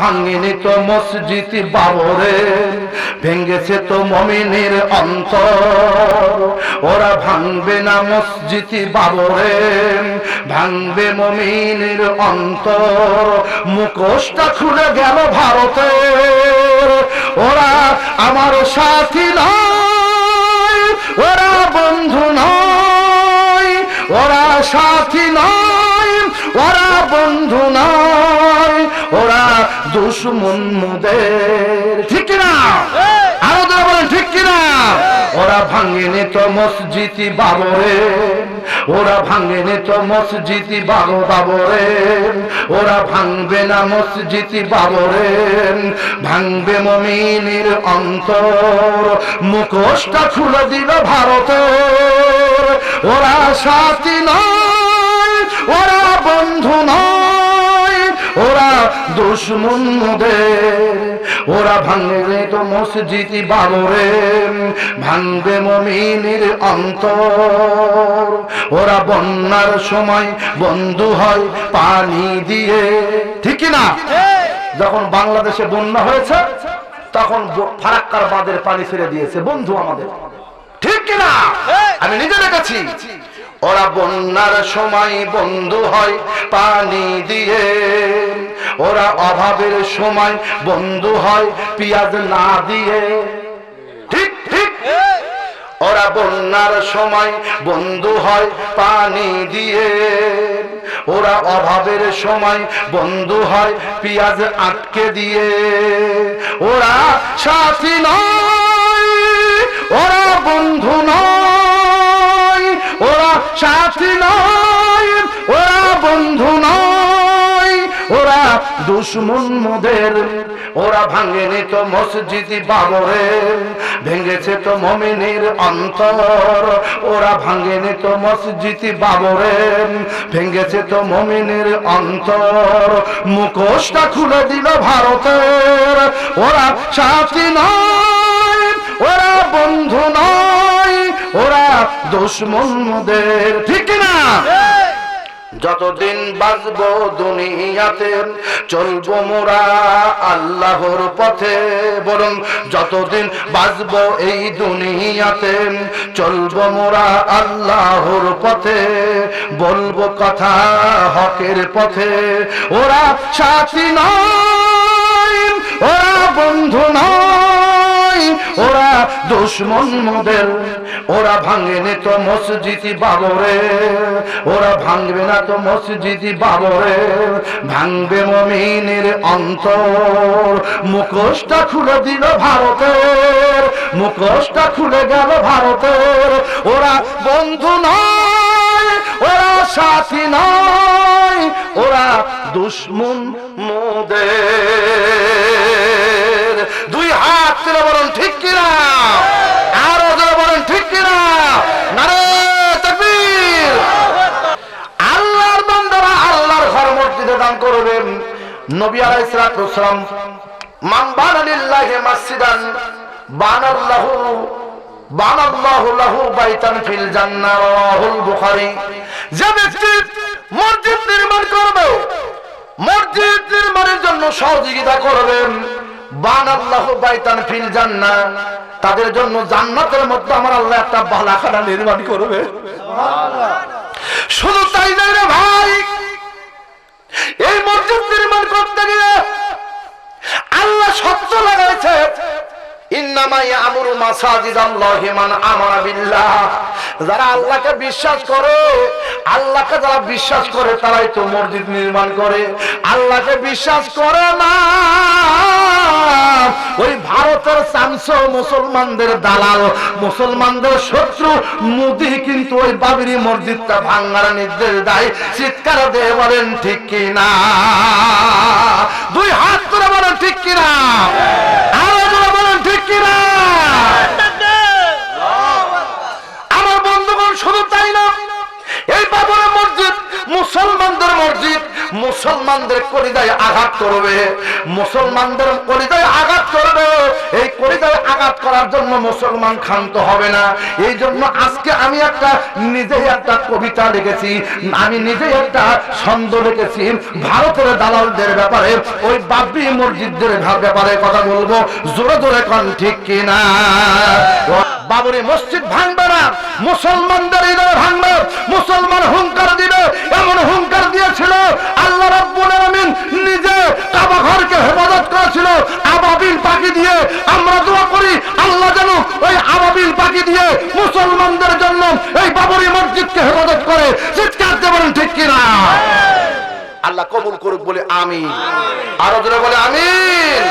ভাঙেনি তো মসজিদ বাবরে ভেঙ্গেছে তো মমিনের অন্তর। ওরা ভাঙবে না মসজিদ বাবরে, ভাঙবে মমিনের অন্তর। মুখোশটা খুলে গেল ভারতের। ওরা আমার সাথী নয়, ওরা বন্ধু নয়, ওরা সাথী নয়, ওরা বন্ধু নয়। দুশ্মন মুদের। ঠিক না আরও ধরে বলেন, ঠিক কিনা? ওরা ভাঙেনি তো মসজিদি বাবরে। ওরা ভাঙেনি তো মসজিদি বাবু বাবরে। ওরা ভাঙবে না মসজিদি বাবরে। ভাঙবে মমিনের অন্তর। মুখোশটা খুলে দিল ভারতের। ওরা সাথী নয়, ওরা বন্ধু নয়। ওরা দুশ্মন মোদের ওরা ভাঙবে তো মসজিদি বাবরে, ভাঙবে মমিনের অন্তর। ওরা বন্যার সময় বন্ধু হয় পানি দিয়ে। ঠিক না? যখন বাংলাদেশে বন্যা হয়েছে, তখন ফারাক্কার বাঁধের পানি ছেড়ে দিয়েছে বন্ধু আমাদের। ঠিক কিনা আমি নিজে দেখেছি। ওরা বন্যার সময় বন্ধু হয়, পানি দিয়ে। ওরা অভাবের সময় বন্ধু হয়, পেঁয়াজ না দিয়ে। ঠিক ঠিক। ওরা বন্যার সময় বন্ধু হয়, পানি দিয়ে। ওরা অভাবের সময় বন্ধু হয়, পেঁয়াজ আটকে দিয়ে। ওরা সাথী নয়, ওরা বন্ধু নয়। সাথী নয়, ওরা বন্ধু নয়, ওরা দুশ্মন মোদের, ওরা ভাঙেনি তো মসজিদি বাবরে, ভেঙেছে তো মমিনের অন্তর, ওরা ভাঙেনি তো মসজিদি বাবরে, ভেঙেছে তো মমিনের অন্তর। মুখোশটা খুলে দিল ভারতের, ওরা সাথী নয়, ওরা বন্ধু নয় ওরা দুশ্মন মোদের। ঠিক না যতদিন বাঁচবো দুনিয়াতে, চলবো মোরা আল্লাহর পথে। বলুন যতদিন এই দুনিয়াতে, চলবো মোরা আল্লাহর পথে। বলব কথা হকের পথে। ওরা সাথী নয়, ওরা বন্ধু নয়। দুশ্মন মোদের, ওরা ভাঙেনি তো মসজিদি বাবরে, ওরা ভাঙবে না তো মসজিদি বাবরে, ভাঙবে মমিনের অন্তর। মুখোশটা খুলে দিল ভারতের, মুখোশটা খুলে গেল ভারতের। ওরা বন্ধু নয়, ওরা সাথী নয়, ওরা দুশ্মন মোদের দুই হাত তুলে বলুন ঠিক কিনা আরও জোরে বলুন ঠিক কিনা নারে তাকবীর আল্লাহর বান্দারা আল্লাহর ঘর মসজিদে করবেন। নবী ওয়াসালাম মান বানা মাসজিদান বানাল্লাহু বানাল্লাহু লাহু বাইতান ফিল জান্নাহ রাওয়াহুল বুখারী। যে ব্যক্তি মসজিদ নির্মাণ করবে মসজিদ নির্মাণের জন্য সহযোগিতা করবেন বানাল্লাহু বাইতান ফিল জান্নাহ তাদের জন্য জান্নাতের মধ্যে আমার আল্লাহ একটা বালাখানা নির্মাণ করবে। শুধু তাই নয় রে ভাই এই মসজিদ নির্মাণ করতে গিয়ে আল্লাহ সত্য লাগাইছে ইন্নামা মাসাজিদ আল্লাহ হিমান আমার বিল্লাহ। যারা আল্লাহকে বিশ্বাস করে, আল্লাহকে যারা বিশ্বাস করে, তারাই তো মসজিদ নির্মাণ করে। আল্লাহকে বিশ্বাস করে না। ওই ভারতের চামচ মুসলমানদের দালাল, মুসলমানদের শত্রু, মোদি কিন্তু ওই বাবরি মসজিদটা ভাঙ্গার নির্দেশ দেয়। চিৎকার দিয়ে বলেন, ঠিক কিনা দুই মুসলমানদের করিদায় আঘাত করবে, মুসলমানদের কলিজায় আঘাত করবে। এই কলিজায় আঘাত করার জন্য মুসলমান ক্ষান্ত হবে না। এই জন্য আজকে আমি একটা, নিজেই একটা কবিতা লিখেছি, আমি নিজেই একটা ছন্দ লিখেছি। ভারতের দালালদের ব্যাপারে, ওই বাবরি মসজিদদের ব্যাপারে কথা বলব। জোরে জোরে কন, ঠিক কিনা? বাবরি মসজিদ ভাঙবে না। মুসলমানদের ভাঙবে। মুসলমান হুঙ্কার দিবে। এমন হুঙ্কার দিয়েছিল আল্লাহ রাব্বুল আলামিন নিজে কাবা ঘরকে হেফাজত করেছিল আবাবিল পাখি দিয়ে আমরা দোয়া করি আল্লাহ যেন ওই আবাবিল পাখি দিয়ে মুসলমানদের জন্য এই বাবরি মসজিদকে হেফাজত করে চিৎকার দিয়ে বলেন ঠিক কিনা? আল্লাহ কবুল করুক বলে আমিন। আরও জোরে বলে আমিন।